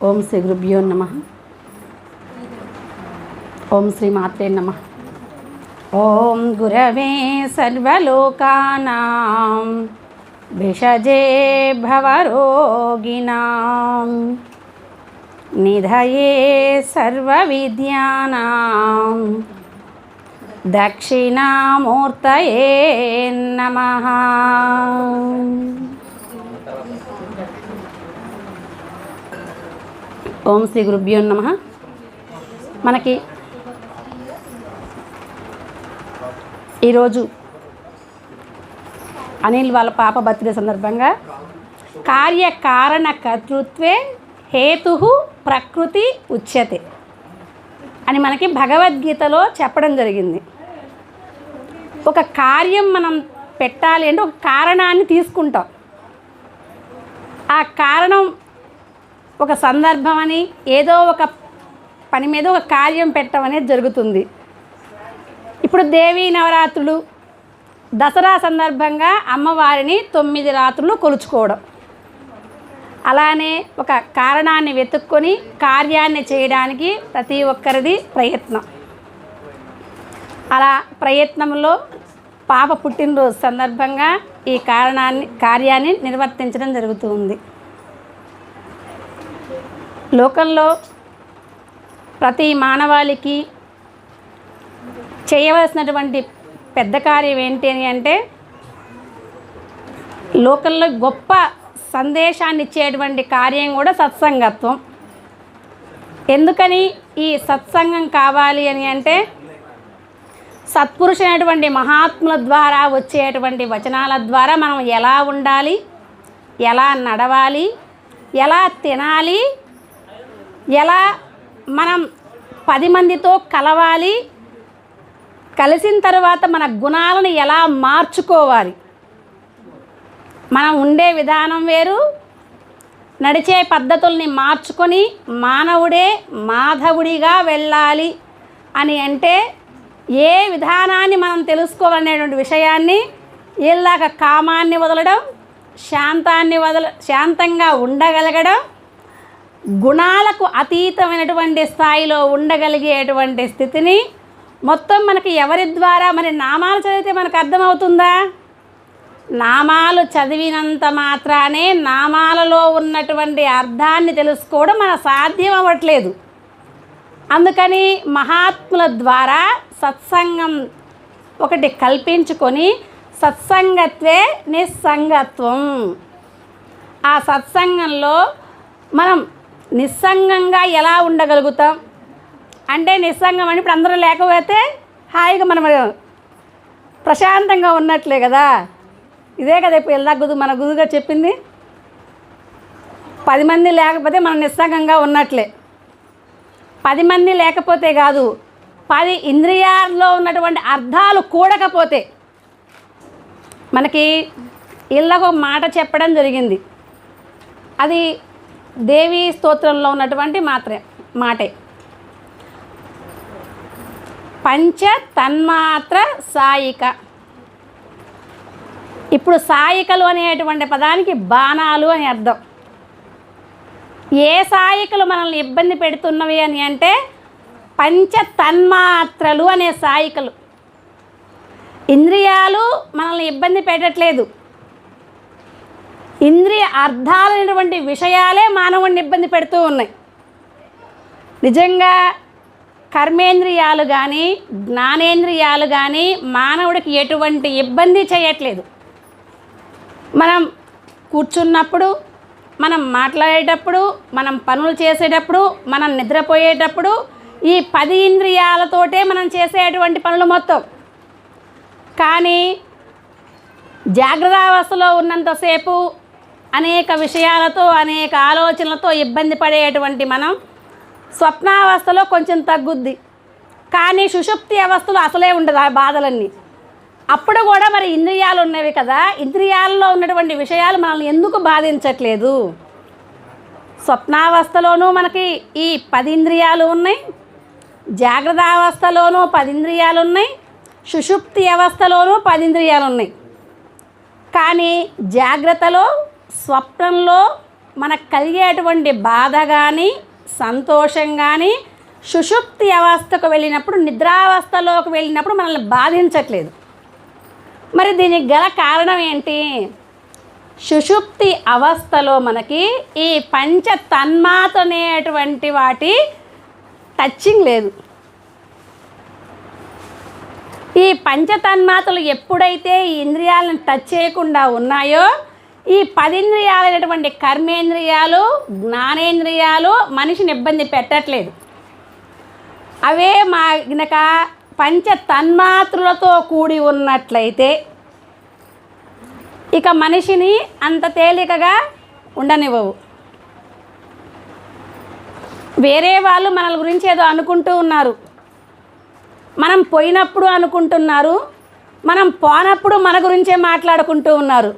ఓం శ్రీ గురుభ్యో నమ ఓం శ్రీ మాత్రే నమ ఓం గురవే సర్వలోకానాం భిషజే భవరోగిణాం నిధయే సర్వవిద్యానాం దక్షిణామూర్తయే నమః ఓం శ్రీ గురుభ్యో నమ. మనకి ఈరోజు అనిల్ వాళ్ళ పాప బర్త్డే సందర్భంగా కార్యకారణ కర్తృత్వే హేతు ప్రకృతి ఉచ్యతే అని మనకి భగవద్గీతలో చెప్పడం జరిగింది. ఒక కార్యం మనం పెట్టాలి అంటే ఒక కారణాన్ని తీసుకుంటాం. ఆ కారణం ఒక సందర్భం అని ఏదో ఒక పని మీద ఒక కార్యం పెట్టడం అనేది జరుగుతుంది. ఇప్పుడు దేవీ నవరాత్రులు దసరా సందర్భంగా అమ్మవారిని తొమ్మిది రాత్రులు కొలుచుకోవడం. అలానే ఒక కారణాన్ని వెతుక్కొని కార్యాన్ని చేయడానికి ప్రతి ఒక్కరిది ప్రయత్నం. అలా ప్రయత్నంలో పాప పుట్టినరోజు సందర్భంగా ఈ కారణాన్ని కార్యాన్ని నిర్వర్తించడం జరుగుతుంది లోకంలో ప్రతి మానవాళికి చేయవలసినటువంటి పెద్ద కార్యం ఏంటి అని అంటే లోకంలో గొప్ప సందేశాన్ని ఇచ్చేటువంటి కార్యం కూడా సత్సంగత్వం. ఎందుకని ఈ సత్సంగం కావాలి అని అంటే సత్పురుషైనటువంటి మహాత్ముల ద్వారా వచ్చేటువంటి వచనాల ద్వారా మనం ఎలా ఉండాలి ఎలా నడవాలి ఎలా తినాలి ఎలా మనం పది మందితో కలవాలి కలిసిన తర్వాత మన గుణాలను ఎలా మార్చుకోవాలి? మనం ఉండే విధానం వేరు నడిచే పద్ధతుల్ని మార్చుకొని మానవుడే మాధవుడిగా వెళ్ళాలి అని అంటే ఏ విధానాన్ని మనం తెలుసుకోవాలనేటువంటి విషయాన్ని వీళ్ళాక కామాన్ని వదలడం శాంతాన్ని వదల శాంతంగా ఉండగలగడం గుణాలకు అతీతమైనటువంటి స్థాయిలో ఉండగలిగేటువంటి స్థితిని మొత్తం మనకి ఎవరి ద్వారా మరి నామాలు చదివితే మనకు అర్థమవుతుందా? నామాలు చదివినంత మాత్రానే నామాలలో ఉన్నటువంటి అర్థాన్ని తెలుసుకోవడం మన సాధ్యం అవ్వట్లేదు. అందుకని మహాత్ముల ద్వారా సత్సంగం ఒకటి కల్పించుకొని సత్సంగత్వే నిస్సంగత్వం. ఆ సత్సంగంలో మనం నిస్సంగంగా ఎలా ఉండగలుగుతాం? అంటే నిస్సంగం అని ఇప్పుడు అందరూ లేకపోతే హాయిగా మనం ప్రశాంతంగా ఉన్నట్లే కదా? ఇదే కదా ఇప్పుడు ఎలా గుదు మన గుదుగా చెప్పింది. పది మంది లేకపోతే మనం నిస్సంగంగా ఉన్నట్లే. పది మంది లేకపోతే కాదు పది ఇంద్రియాల్లో ఉన్నటువంటి అర్థాలు కూడకపోతే మనకి ఇళ్ళకు మాట చెప్పడం జరిగింది. అది దేవి స్తోత్రంలో ఉన్నటువంటి మాత్రే మాటే. పంచ తన్మాత్ర సాయిక. ఇప్పుడు సాయికలు అనేటువంటి పదానికి బాణాలు అని అర్థం. ఏ సాయికలు మనల్ని ఇబ్బంది పెడుతున్నవి అని అంటే పంచ తన్మాత్రలు అనే సాయికలు. ఇంద్రియాలు మనల్ని ఇబ్బంది పెట్టట్లేదు. ఇంద్రియ అర్థాలైనటువంటి విషయాలే మానవుడిని ఇబ్బంది పెడుతూ ఉన్నాయి. నిజంగా కర్మేంద్రియాలు కానీ జ్ఞానేంద్రియాలు కానీ మానవుడికి ఎటువంటి ఇబ్బంది చేయట్లేదు. మనం కూర్చున్నప్పుడు మనం మాట్లాడేటప్పుడు మనం పనులు చేసేటప్పుడు మనం నిద్రపోయేటప్పుడు ఈ పది ఇంద్రియాలతోటే మనం చేసేటువంటి పనులు మొత్తం. కానీ జాగ్రత్తావస్థలో ఉన్నంతసేపు అనేక విషయాలతో అనేక ఆలోచనలతో ఇబ్బంది పడేటువంటి మనం స్వప్నావస్థలో కొంచెం తగ్గుద్ది. కానీ సుషుప్తి అవస్థలో అసలే ఉండదు ఆ బాధలన్నీ. అప్పుడు కూడా మరి ఇంద్రియాలు ఉన్నవి కదా ఇంద్రియాలలో ఉన్నటువంటి విషయాలు మనల్ని ఎందుకు బాధించట్లేదు? స్వప్నావస్థలోనూ మనకి ఈ పది ఇంద్రియాలు ఉన్నాయి జాగ్రత్త అవస్థలోనూ పది ఇంద్రియాలు ఉన్నాయి సుషుప్తి అవస్థలోనూ పది ఇంద్రియాలు ఉన్నాయి. కానీ జాగ్రత్తలో స్వప్నంలో మనకు కలిగేటువంటి బాధ కానీ సంతోషం కానీ సుషుప్తి అవస్థకు వెళ్ళినప్పుడు నిద్రావస్థలోకి వెళ్ళినప్పుడు మనల్ని బాధించట్లేదు. మరి దీనికి గల కారణం ఏంటి? సుషుప్తి అవస్థలో మనకి ఈ పంచ తన్మాత అనేటువంటి వాటి టచ్చింగ్ లేదు. ఈ పంచతన్మాతలు ఎప్పుడైతే ఈ ఇంద్రియాలను టచ్ చేయకుండా ఉన్నాయో ఈ పదింద్రియాలైనటువంటి కర్మేంద్రియాలు జ్ఞానేంద్రియాలు మనిషిని ఇబ్బంది పెట్టట్లేదు. అవే మా గనక పంచ తన్మాత్రులతో కూడి ఉన్నట్లయితే ఇక మనిషిని అంత తేలికగా ఉండనివ్వవు. వేరే వాళ్ళు మన గురించి ఏదో అనుకుంటూ ఉన్నారు. మనం పోయినప్పుడు అనుకుంటున్నారు మనం పోనప్పుడు మన గురించే మాట్లాడుకుంటూ ఉన్నారు.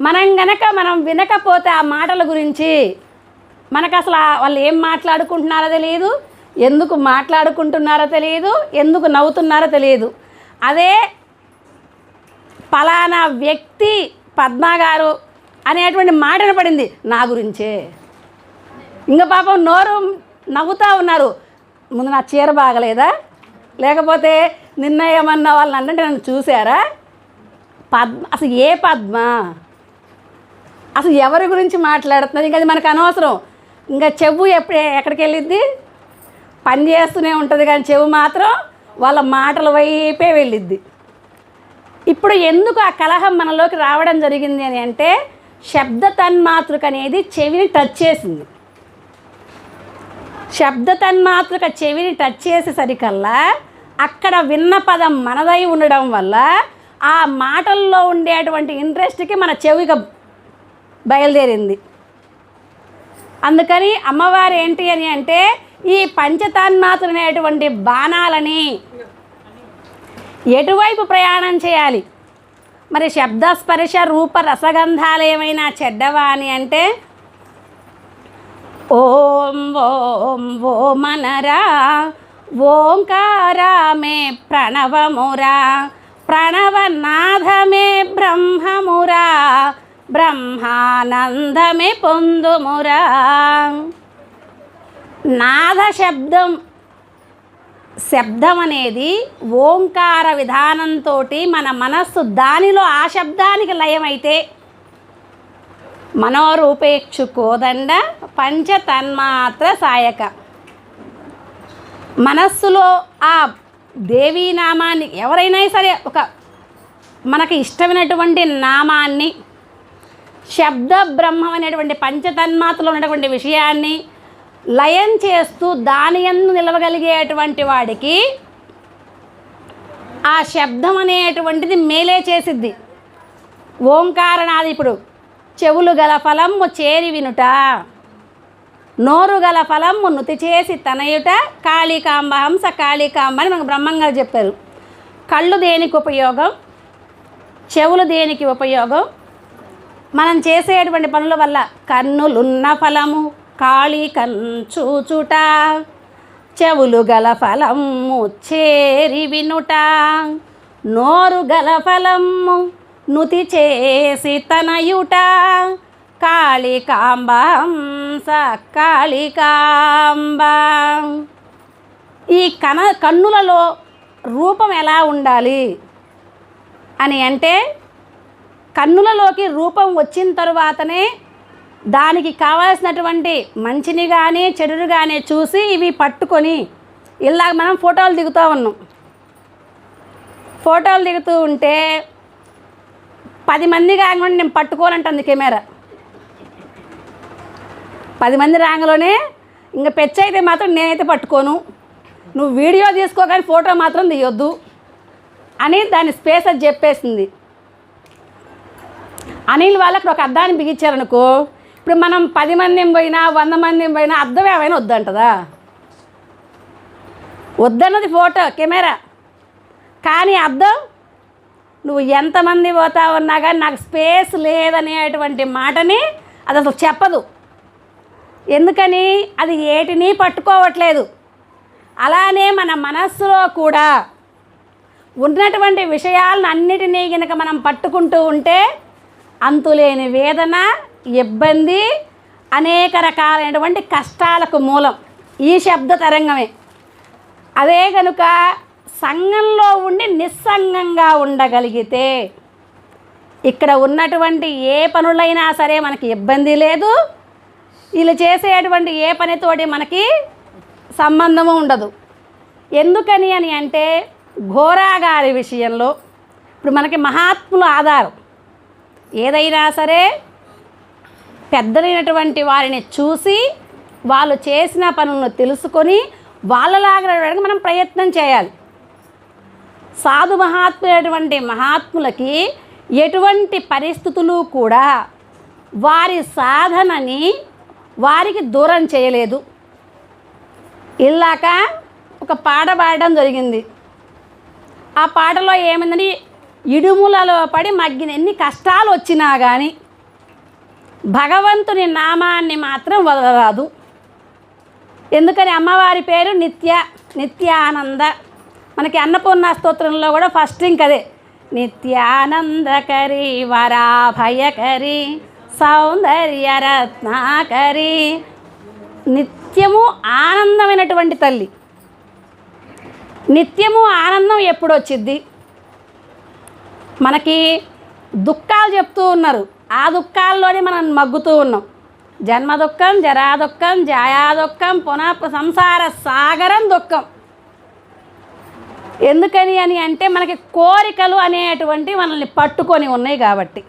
మనం గనక మనం వినకపోతే ఆ మాటల గురించి మనకు అసలు వాళ్ళు ఏం మాట్లాడుకుంటున్నారో తెలియదు ఎందుకు మాట్లాడుకుంటున్నారో తెలియదు ఎందుకు నవ్వుతున్నారో తెలియదు అదే పలానా వ్యక్తి పద్మా గారు అనేటువంటి మాట పడింది నా గురించే. ఇంకా పాపం నోరు నవ్వుతూ ఉన్నారు. ముందు నా చీర బాగలేదా? లేకపోతే నిన్న ఏమన్నా వాళ్ళు అంటే నన్ను చూసారా? పద్మ అసలు ఏ పద్మ? అసలు ఎవరి గురించి మాట్లాడుతున్నారు? ఇంకా అది మనకు అనవసరం. ఇంకా చెవు ఎప్పుడు ఎక్కడికి వెళ్ళిద్ది? పని చేస్తూనే ఉంటుంది కానీ చెవు మాత్రం వాళ్ళ మాటల వైపే వెళ్ళిద్ది. ఇప్పుడు ఎందుకు ఆ కలహం మనలోకి రావడం జరిగింది అని అంటే శబ్ద తన్మాతృక అనేది చెవిని టచ్ చేసింది. శబ్ద తన్మాతృక చెవిని టచ్ చేసేసరికల్లా అక్కడ విన్న పదం మనదై ఉండడం వల్ల ఆ మాటల్లో ఉండేటువంటి ఇంట్రెస్ట్కి మన చెవిక బయలుదేరింది. అందుకని అమ్మవారు ఏంటి అని అంటే ఈ పంచతన్మాతృ అనేటువంటి బాణాలని ఎటువైపు ప్రయాణం చేయాలి? మరి శబ్ద స్పర్శ రూప రసగంధాలు ఏమైనా చెడ్డవా అని అంటే ఓం ఓం ఓమనరా ఓంకారమే ప్రణవమురా ప్రణవనాథమే బ్రహ్మమురా బ్రహ్మానందమే పొందుమురా. నాద శబ్దం శబ్దం అనేది ఓంకార విధానంతో మన మనస్సు దానిలో ఆ శబ్దానికి లయమైతే మనోరూపేక్షు కోదండ పంచ తన్మాత్ర సాయక. మనస్సులో ఆ దేవీ నామాన్ని ఎవరైనా సరే ఒక మనకి ఇష్టమైనటువంటి నామాన్ని శబ్ద బ్రహ్మం అనేటువంటి పంచతన్మాతలో ఉన్నటువంటి విషయాన్ని లయం చేస్తూ దాని ఎందు నిలవగలిగేటువంటి వాడికి ఆ శబ్దం అనేటువంటిది మేలే చేసిద్ది. ఓంకారనాది ఇప్పుడు చెవులు గల ఫలము చేరి వినుట నోరు గల ఫలము నుతి చేసి తనయుట కాళీకాంబ హంస కాళీకాంబ అని మనకు బ్రహ్మంగారు చెప్పారు. కళ్ళు దేనికి ఉపయోగం? చెవులు దేనికి ఉపయోగం? మనం చేసేటువంటి పనుల వల్ల కన్నులున్న ఫలము కాళీ కంచుచుట చెవులు గల ఫలము చేరి వినుట నోరు గల ఫలము నుతి చేసి తనయుట కాళికాంబ హంస కాళికాంబ ఈ కన కన్నులలో రూపం ఎలా ఉండాలి? అని అంటే కన్నులలోకి రూపం వచ్చిన తరువాతనే దానికి కావాల్సినటువంటి మంచిని కానీ చెడుని కానీ చూసి ఇవి పట్టుకొని ఇలా మనం ఫోటోలు దిగుతూ ఉన్నాం. ఫోటోలు దిగుతూ ఉంటే పది మంది కాకుండా నేను పట్టుకోనంటుంది కెమెరా. పది మంది రాంగలోనే ఇంకా పెచ్చ అయితే మాత్రం నేనైతే పట్టుకోను. నువ్వు వీడియో తీసుకో కానీ ఫోటో మాత్రం తీయొద్దు. అని దాని స్పేస్ అది చెప్పేసింది. అనిల్ వాళ్ళకి ఒక అద్దాన్ని బిగించారనుకో ఇప్పుడు మనం పది మంది పోయినా వంద మంది పోయినా అద్దం ఏమైనా వద్దంటదా? వద్దన్నది ఫోటో కెమెరా. కానీ అద్దం నువ్వు ఎంతమంది పోతా ఉన్నా కానీ నాకు స్పేస్ లేదనేటువంటి మాటని అది అసలు చెప్పదు. ఎందుకని? అది ఏటిని పట్టుకోవట్లేదు. అలానే మన మనస్సులో కూడా ఉన్నటువంటి విషయాలను అన్నిటినీ గనక మనం పట్టుకుంటూ ఉంటే అంతులేని వేదన ఇబ్బంది అనేక రకాలైనటువంటి కష్టాలకు మూలం. ఈ శబ్ద తరంగమే. అదే కనుక సంఘంలో ఉండి నిస్సంగంగా ఉండగలిగితే ఇక్కడ ఉన్నటువంటి ఏ పనులైనా సరే మనకి ఇబ్బంది లేదు. వీళ్ళు చేసేటువంటి ఏ పనితోటి మనకి సంబంధము ఉండదు. ఎందుకని అని అంటే ఘోరాగారి విషయంలో ఇప్పుడు మనకి మహాత్ముల ఆధారం. ఏదైనా సరే పెద్దలైనటువంటి వారిని చూసి వాళ్ళు చేసిన పనులను తెలుసుకొని వాళ్ళలాగా మనం ప్రయత్నం చేయాలి. సాధు మహాత్ములైనటువంటి మహాత్ములకి ఎటువంటి పరిస్థితులు కూడా వారి సాధనని వారికి దూరం చేయలేదు. ఇల్లాక ఒక పాట పాడడం జరిగింది. ఆ పాటలో ఏమైందని ఇడుములలో పడి మగ్గిన ఎన్ని కష్టాలు వచ్చినా కానీ భగవంతుని నామాన్ని మాత్రం వదలరాదు. ఎందుకని అమ్మవారి పేరు నిత్య నిత్యానంద. మనకి అన్నపూర్ణ స్తోత్రంలో కూడా ఫస్ట్ ఇంక అదే నిత్యానందకరి వరాభయకరి సౌందర్య రత్నాకరి నిత్యము ఆనందమైనటువంటి తల్లి. నిత్యము ఆనందం ఎప్పుడు వచ్చింది మనకి దుఃఖాలు చెప్తూ ఉన్నారు. ఆ దుఃఖాల్లోనే మనం మగ్గుతూ ఉన్నాం. జన్మ దుఃఖం జరా దుఃఖం జాయా దుఃఖం పునః సంసార సాగరం దుఃఖం. ఎందుకని అని అంటే మనకి కోరికలు అనేటువంటి మనల్ని పట్టుకొని ఉన్నాయి కాబట్టి.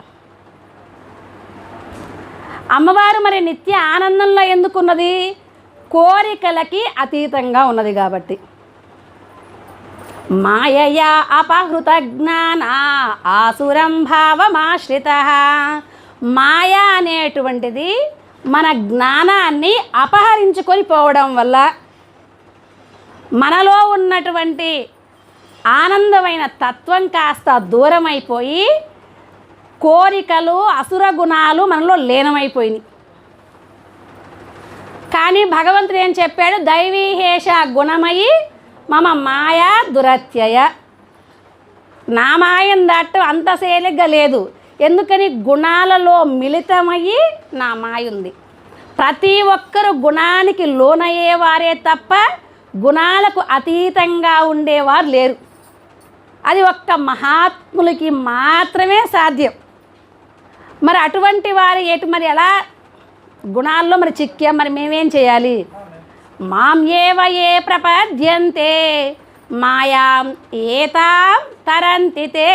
అమ్మవారు మరి నిత్య ఆనందంలో ఎందుకున్నది? కోరికలకి అతీతంగా ఉన్నది కాబట్టి. మాయయా అపహృత జ్ఞాన ఆసురం భావమాశ్రిత. మాయ అనేటువంటిది మన జ్ఞానాన్ని అపహరించుకొని పోవడం వల్ల మనలో ఉన్నటువంటి ఆనందమైన తత్వం కాస్త దూరమైపోయి కోరికలు అసుర గుణాలు మనలో లీనమైపోయినాయి. కానీ భగవంతుడు ఏం చెప్పాడు? దైవీహేష గుణమయి మమ మాయా దురత్యయ. నా మాయం అంత తేలిగ్గా లేదు. ఎందుకని గుణాలలో మిళితమయ్యి నా మాయ ఉంది. ప్రతి ఒక్కరు గుణానికి లోనయ్యేవారే తప్ప గుణాలకు అతీతంగా ఉండేవారు లేరు. అది ఒక్క మహాత్ములకి మాత్రమే సాధ్యం. మరి అటువంటి వారు ఎటు మరి ఎలా గుణాల్లో మరి చిక్కాం? మరి మేమేం చేయాలి? మాం ఏవ ఏ ప్రపద్యంతే? మాయాం ఏతాం తరంతితే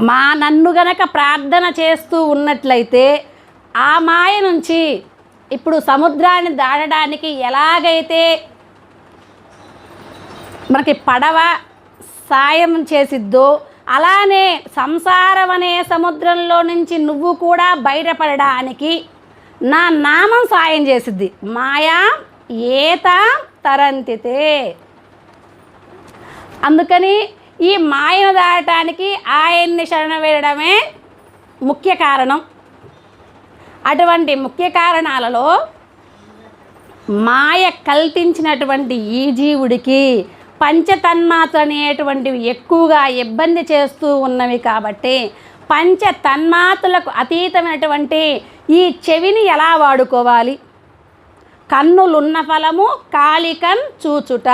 మా నన్ను గనక ప్రార్థన చేస్తూ ఉన్నట్లయితే ఆ మాయ నుంచి ఇప్పుడు సముద్రాన్ని దాటడానికి ఎలాగైతే మనకి పడవ సాయం చేసిద్దో అలానే సంసారం అనే సముద్రంలో నుంచి నువ్వు కూడా బయటపడడానికి నా నామం సాయం చేసిద్ది. మాయా ఏత తరంతితే. అందుకని ఈ మాయను దాటడానికి ఆయన్ని శరణ వేయడమే ముఖ్య కారణం. అటువంటి ముఖ్య కారణాలలో మాయ కల్పించినటువంటి ఈ జీవుడికి పంచతన్మాత్రలు అనేటువంటివి ఎక్కువగా ఇబ్బంది చేస్తూ ఉన్నవి కాబట్టి పంచ తన్మాతులకు అతీతమైనటువంటి ఈ చెవిని ఎలా వాడుకోవాలి? కన్నులున్న ఫలము కాళికన్ చూచుట.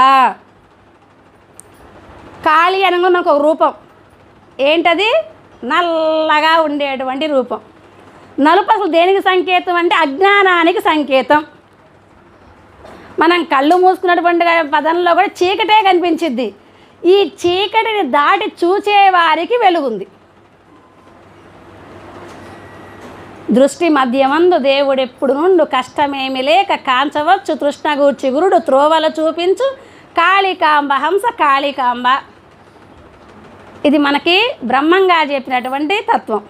కాళి అనగా మనకు ఒక రూపం. ఏంటది? నల్లగా ఉండేటువంటి రూపం. నలుపు అసలు దేనికి సంకేతం అంటే అజ్ఞానానికి సంకేతం. మనం కళ్ళు మూసుకున్నటువంటి పదంలో కూడా చీకటే కనిపించిద్ది. ఈ చీకటిని దాటి చూచేవారికి వెలుగుంది. దృష్టి మధ్యమందు దేవుడెప్పుడు నుండు కష్టమేమి లేక కాంచవచ్చు తృష్ణగూర్చి గురుడు త్రోవల చూపించు. కాళికాంబ హంస కాళికాంబ. ఇది మనకి బ్రహ్మంగా చెప్పినటువంటి తత్వం.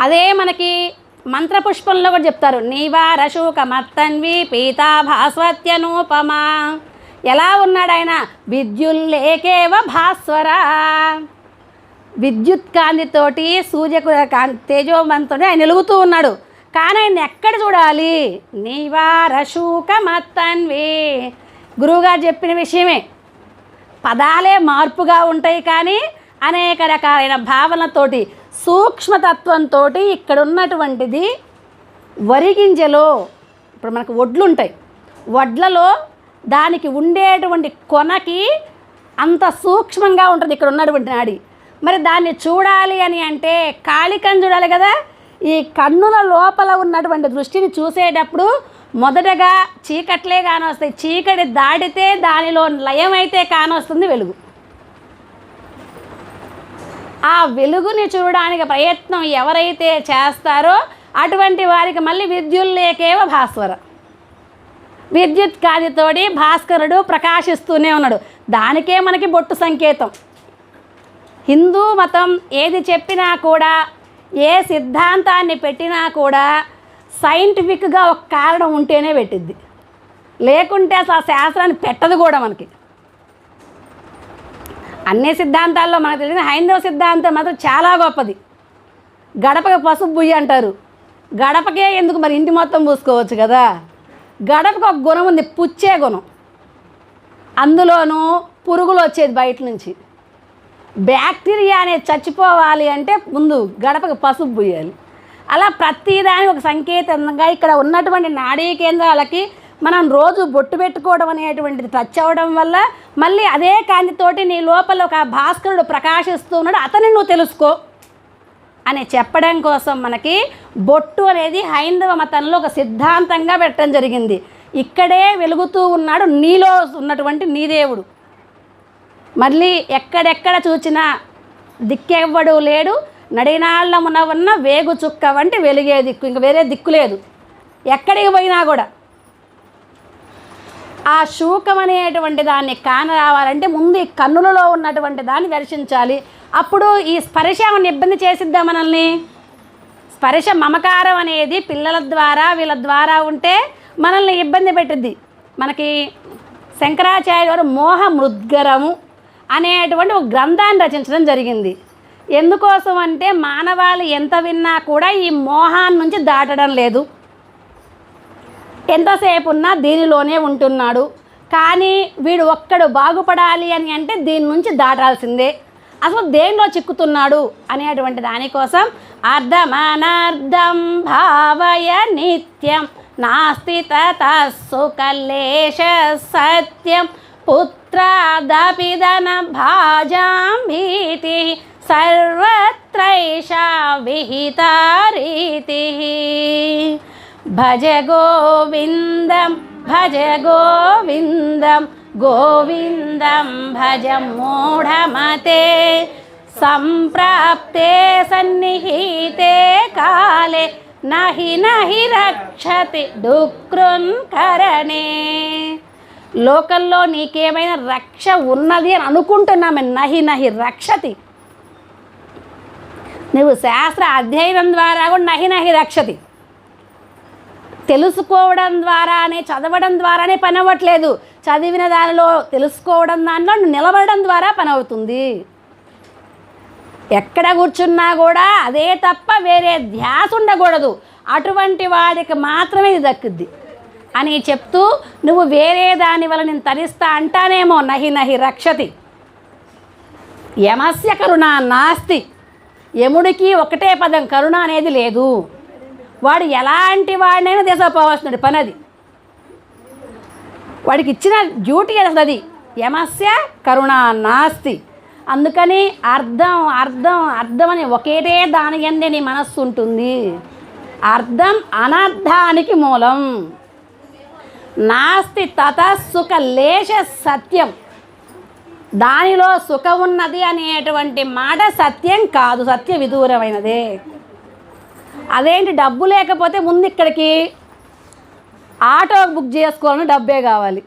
అదే మనకి మంత్రపుష్పంలో కూడా చెప్తారు. నీవారశూక మత్తన్వి పీతా భాస్వత్యనూపమా ఎలా ఉన్నాడు ఆయన విద్యుల్లేకేవ భాస్వర. విద్యుత్ కాంతితోటి సూర్యకు కాంతి ఆయన వెలుగుతూ ఉన్నాడు. కానీ ఆయన ఎక్కడ చూడాలి? నీవార మత్తన్వి గురువుగారు చెప్పిన విషయమే. పదాలే మార్పుగా ఉంటాయి కానీ అనేక రకాలైన భావనతోటి సూక్ష్మతత్వంతో ఇక్కడ ఉన్నటువంటిది వరి గింజలో ఇప్పుడు మనకు వడ్లు ఉంటాయి వడ్లలో దానికి ఉండేటువంటి కొనకి అంత సూక్ష్మంగా ఉంటుంది ఇక్కడ ఉన్నటువంటి నాడి. మరి దాన్ని చూడాలి అని అంటే కాళికను చూడాలి కదా. ఈ కన్నుల లోపల ఉన్నటువంటి దృష్టిని చూసేటప్పుడు మొదటగా చీకట్లే కానొస్తాయి. చీకటి దాటితే దానిలో లయమైతే కానొస్తుంది వెలుగు. ఆ వెలుగుని చూడడానికి ప్రయత్నం ఎవరైతే చేస్తారో అటువంటి వారికి మళ్ళీ విద్యుల్లేకేవ భాస్వర. విద్యుత్ కాంతితోటి భాస్కరుడు ప్రకాశిస్తూనే ఉన్నాడు. దానికే మనకి బొట్టు సంకేతం. హిందూ మతం ఏది చెప్పినా కూడా ఏ సిద్ధాంతాన్ని పెట్టినా కూడా సైంటిఫిక్గా ఒక కారణం ఉంటేనే పెట్టిద్ది. లేకుంటే అసలు ఆ శాస్త్రాన్ని పెట్టదు కూడా మనకి. అన్ని సిద్ధాంతాల్లో మనకు తెలిసిన హైందవ సిద్ధాంతం మాత్రం చాలా గొప్పది. గడపకి పసుపు బుయ్యి అంటారు. గడపకే ఎందుకు మరి ఇంటి మొత్తం పూసుకోవచ్చు కదా? గడపకు ఒక గుణం ఉంది పుచ్చే గుణం. అందులోనూ పురుగులు వచ్చేది బయట నుంచి. బ్యాక్టీరియా అనేది చచ్చిపోవాలి అంటే ముందు గడపకి పసుపు పూయాలి. అలా ప్రతిదాని ఒక సంకేతంగా ఇక్కడ ఉన్నటువంటి నాడీ కేంద్రాలకి మనం రోజు బొట్టు పెట్టుకోవడం అనేటువంటిది టచ్ అవ్వడం వల్ల మళ్ళీ అదే కాంతితోటి నీ లోపల ఒక భాస్కరుడు ప్రకాశిస్తూ ఉన్నాడు అతన్ని నువ్వు తెలుసుకో అని చెప్పడం కోసం మనకి బొట్టు అనేది హైందవ మతంలో ఒక సిద్ధాంతంగా పెట్టడం జరిగింది. ఇక్కడే వెలుగుతూ ఉన్నాడు నీలో ఉన్నటువంటి నీ దేవుడు. మళ్ళీ ఎక్కడెక్కడ చూచినా దిక్కెవ్వడు లేడు నడినాళ్ళమున ఉన్న వేగు చుక్క వంటి వెలిగే దిక్కు ఇంక వేరే దిక్కు లేదు. ఎక్కడికి పోయినా కూడా ఆ శూకం అనేటువంటి దాన్ని కాన రావాలంటే ముందు ఈ కన్నులలో ఉన్నటువంటి దాన్ని దర్శించాలి. అప్పుడు ఈ స్పర్శ ఏమన్నా ఇబ్బంది చేసిద్దా మనల్ని? స్పర్శ మమకారం అనేది పిల్లల ద్వారా వీళ్ళ ద్వారా ఉంటే మనల్ని ఇబ్బంది పెట్టిద్ది. మనకి శంకరాచార్య గారు మోహ మృద్గరము అనేటువంటి ఒక గ్రంథాన్ని రచించడం జరిగింది. ఎందుకోసం అంటే మానవాళి ఎంత విన్నా కూడా ఈ మోహాన్ని నుంచి దాటడం లేదు. ఎంతసేపు ఉన్నా దీనిలోనే ఉంటున్నాడు. కానీ వీడు ఒక్కడు బాగుపడాలి అని అంటే దీని నుంచి దాటాల్సిందే. అసలు దేనిలో చిక్కుతున్నాడు అనేటువంటి దానికోసం అర్ధమనర్ధం భావయ నిత్యం నాస్తి సుకలేశ సత్యం పుత్రాదపిదన భాజాం భీతి సర్వత్రైషా విహితా రీతి భజ గోవిందం భజ గోవిందం గోవిందం భజ మూఢమతే సంప్రాప్తే సన్నిహితే కాలే నహి నహి రక్షతి డుక్రున్కరణే లోకల్లో నీకేమైనా రక్ష ఉన్నది అని అనుకుంటున్నామే. నహి నహి రక్షతి. నువ్వు శాస్త్ర అధ్యయనం ద్వారా కూడా నహి నహి రక్షతి. తెలుసుకోవడం ద్వారానే చదవడం ద్వారానే పని అవ్వట్లేదు చదివిన దానిలో తెలుసుకోవడం దానిలో నిలబడడం ద్వారా పని అవుతుంది ఎక్కడ కూర్చున్నా కూడా అదే తప్ప వేరే ధ్యాస ఉండకూడదు. అటువంటి వాడికి మాత్రమే ఇది దక్కుద్ది. అని చెప్తూ నువ్వు వేరే దాని వల్ల నేను తరిస్తా అంటానేమో నహి నహి రక్షతి. యమస్య కరుణ నాస్తి. యముడికి ఒకటే పదం కరుణ అనేది లేదు. వాడు ఎలాంటి వాడినైనా దేశపోవస్తున్నాడు పని అది వాడికి ఇచ్చిన డ్యూటీ అసలు అది యమస్య కరుణ నాస్తి. అందుకని అర్థం అర్థం అర్థం అని ఒకేటే దాని ఎందే నీ మనస్సు ఉంటుంది. అర్థం అనర్థానికి మూలం. నాస్తి తత సుఖ లేశ సత్యం. దానిలో సుఖం ఉన్నది అనేటువంటి మాట సత్యం కాదు సత్య విదూరమైనదే. అదేంటి? డబ్బు లేకపోతే ముందు ఇక్కడికి ఆటో బుక్ చేసుకోవాలని డబ్బే కావాలి.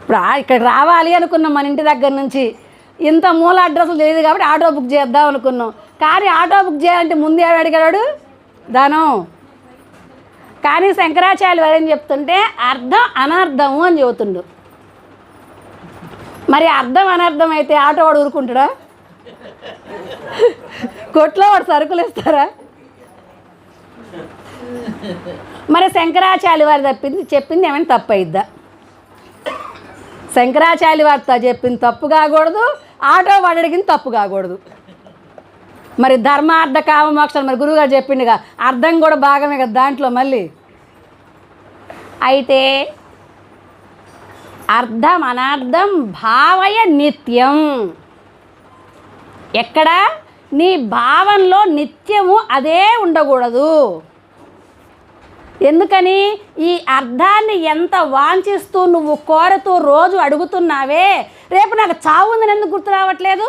ఇప్పుడు ఇక్కడ ఇక్కడికి రావాలి అనుకున్నాం మన ఇంటి దగ్గర నుంచి. ఇంత మూల అడ్రస్ తెలియదు కాబట్టి ఆటో బుక్ చేద్దాం అనుకున్నాం. కానీ ఆటో బుక్ చేయాలంటే ముందు ఏమి అడిగాడు? ధనం. కానీ శంకరాచార్యులు వారు ఏం చెప్తుంటే అర్థం అనర్థము అని చెబుతుండు. మరి అర్థం అనర్థం అయితే ఆటో వాడు ఊరుకుంటాడా? కొట్లో వాడు సరుకులు ఇస్తారా? మరి శంకరాచార్యులు వారు తప్పింది చెప్పింది ఏమైనా తప్పు అయిద్దా శంకరాచార్యులు వారు చెప్పింది తప్పు కాకూడదు ఆటో వాడు అడిగింది తప్పు కాకూడదు. మరి ధర్మార్థ కామ మోక్షాలు మరి గురువుగారు చెప్పిండుగా అర్థం కూడా భాగమే కదా దాంట్లో మళ్ళీ? అయితే అర్థం అనర్థం భావయ నిత్యం. ఎక్కడ? నీ భావంలో నిత్యము అదే ఉండకూడదు. ఎందుకని? ఈ అర్థాన్ని ఎంత వాంఛిస్తూ నువ్వు కోరుతూ రోజు అడుగుతున్నావే రేపు నాకు చావు ఉందని ఎందుకు గుర్తు రావట్లేదు?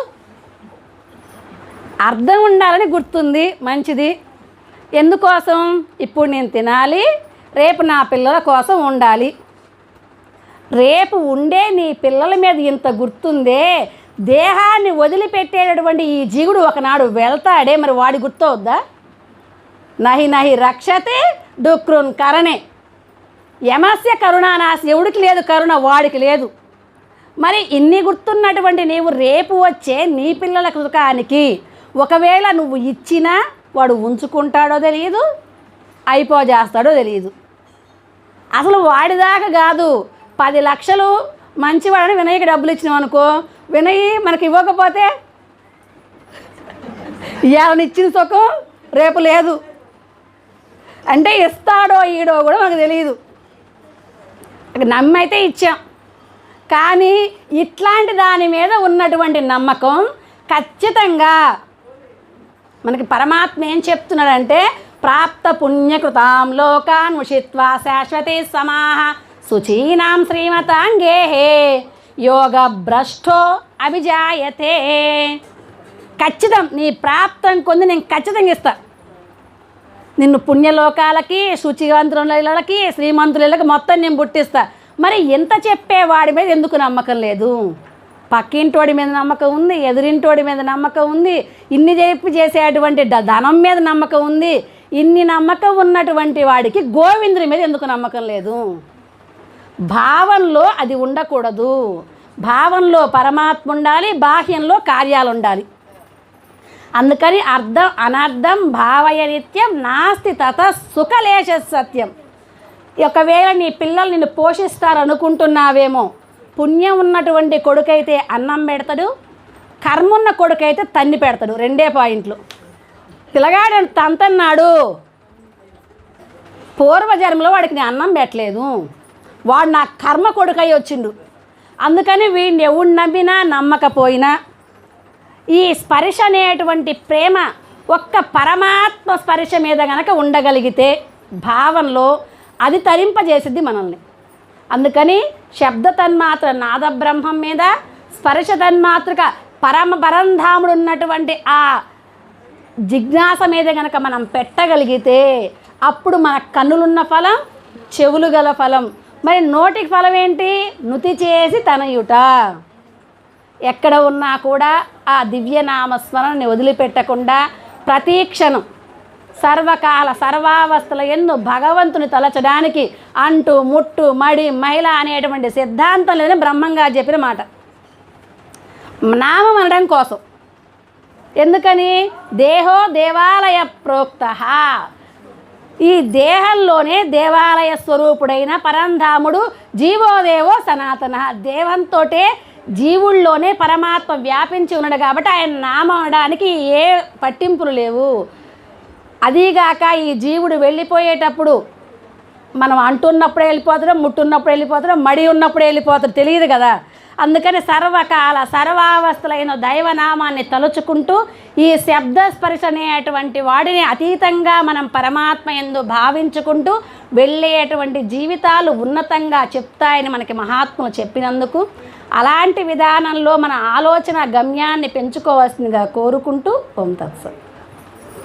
అర్థం ఉండాలని గుర్తుంది. మంచిది. ఎందుకోసం? ఇప్పుడు నేను తినాలి. రేపు నా పిల్లల కోసం ఉండాలి. రేపు ఉండే నీ పిల్లల మీద ఇంత గుర్తుందే. దేహాన్ని వదిలిపెట్టేటటువంటి ఈ జీవుడు ఒకనాడు వెళ్తాడే. మరి వాడి గుర్తవుద్దా నహి నహి రక్షతే డుక్రున్ కరణే. యమస్య కరుణానాశ. ఎవడికి లేదు కరుణ వాడికి లేదు. మరి ఇన్ని గుర్తున్నటువంటి నీవు రేపు వచ్చే నీ పిల్లల కృతకానికి ఒకవేళ నువ్వు ఇచ్చినా వాడు ఉంచుకుంటాడో తెలియదు అయిపోజేస్తాడో తెలియదు అసలు వాడిదాకా కాదు పది లక్షలు మంచివాడని వినయ్కి డబ్బులు ఇచ్చినాం అనుకో వినయ్ మనకి ఇవ్వకపోతే ఇవాళని ఇచ్చిన సుఖం రేపు లేదు. అంటే ఇస్తాడో ఈడో కూడా మనకు తెలియదు నమ్మైతే ఇచ్చాం. కానీ ఇట్లాంటి దాని మీద ఉన్నటువంటి నమ్మకం ఖచ్చితంగా మనకి పరమాత్మ ఏం చెప్తున్నాడంటే ప్రాప్త పుణ్యకృతాం లోకాన్ ఉషిత్వా శాశ్వతే సమాహ శుచీనాం శ్రీమతాంగే యోగ భ్రష్టో అభిజాయతే. ఖచ్చితం నీ ప్రాప్తం కొంది నేను ఖచ్చితంగా ఇస్తా. నిన్ను పుణ్యలోకాలకి శుచివంతులకి శ్రీమంతులకి మొత్తం నేను పుట్టిస్తా. మరి ఎంత చెప్పే వాడి మీద ఎందుకు నమ్మకం లేదు? పక్కింటోడి మీద నమ్మకం ఉంది ఎదురింటోడి మీద నమ్మకం ఉంది ఇన్ని చెప్పు చేసేటువంటి ధనం మీద నమ్మకం ఉంది ఇన్ని నమ్మకం ఉన్నటువంటి వాడికి గోవిందుడి మీద ఎందుకు నమ్మకం లేదు? భావంలో అది ఉండకూడదు. భావంలో పరమాత్మ ఉండాలి బాహ్యంలో కార్యాలు ఉండాలి. అందుకని అర్థం అనర్థం భావయ నిత్యం నాస్తి తత సుఖలేశ సత్యం. ఒకవేళ నీ పిల్లలు నిన్ను పోషిస్తారనుకుంటున్నావేమో పుణ్యం ఉన్నటువంటి కొడుకైతే అన్నం పెడతాడు కర్మ ఉన్న కొడుకైతే తన్ని పెడతాడు రెండే పాయింట్లు. పిల్లగాడు తంతన్నాడు పూర్వజన్మలో వాడికి నేను అన్నం పెట్టలేదు వాడు నా కర్మ కొడుకై వచ్చిండు. అందుకని వీడిని ఎవడు నమ్మినా నమ్మకపోయినా ఈ స్పర్శ అనేటువంటి ప్రేమ ఒక్క పరమాత్మ స్పర్శ మీద గనక ఉండగలిగితే భావంలో అది తరింపజేసిద్ది మనల్ని. అందుకని శబ్ద తన్మాత్ర నాద బ్రహ్మం మీద స్పర్శ తన్మాతృక పరమ పరంధాముడు ఉన్నటువంటి ఆ జిజ్ఞాస మీద కనుక మనం పెట్టగలిగితే అప్పుడు మన కన్నులున్న ఫలం చెవులు గల ఫలం. మరి నోటికి ఫలం ఏంటి? నుతి చేసి తనయుట. ఎక్కడ ఉన్నా కూడా ఆ దివ్యనామస్మరణని వదిలిపెట్టకుండా ప్రతీక్షణం సర్వకాల సర్వావస్థల ఎందు భగవంతుని తలచడానికి అంటు ముట్టు మడి మహిళ అనేటువంటి సిద్ధాంతం లేదని బ్రహ్మంగా చెప్పిన మాట. నామం అనడం కోసం. ఎందుకని? దేహో దేవాలయ ప్రోక్త. ఈ దేహంలోనే దేవాలయ స్వరూపుడైన పరంధాముడు జీవోదేవో సనాతన. దేవంతోటే జీవుల్లోనే పరమాత్మ వ్యాపించి ఉన్నాడు కాబట్టి ఆయన నామం అనడానికి ఏ పట్టింపులు లేవు. అదీగాక ఈ జీవుడు వెళ్ళిపోయేటప్పుడు మనం అంటున్నప్పుడు వెళ్ళిపోతాడు ముట్టున్నప్పుడు వెళ్ళిపోతాడు మడి ఉన్నప్పుడు వెళ్ళిపోతాడు తెలియదు కదా. అందుకని సర్వకాల సర్వావస్థలైన దైవనామాన్ని తలుచుకుంటూ ఈ శబ్ద స్పర్శ అనేటువంటి వాడిని అతీతంగా మనం పరమాత్మ ఎందు భావించుకుంటూ వెళ్ళేటువంటి జీవితాలు ఉన్నతంగా చెప్తాయని మనకి మహాత్ములు చెప్పినందుకు అలాంటి విధానంలో మన ఆలోచన గమ్యాన్ని పెంచుకోవాల్సిందిగా కోరుకుంటూ ఓం తత్సత్.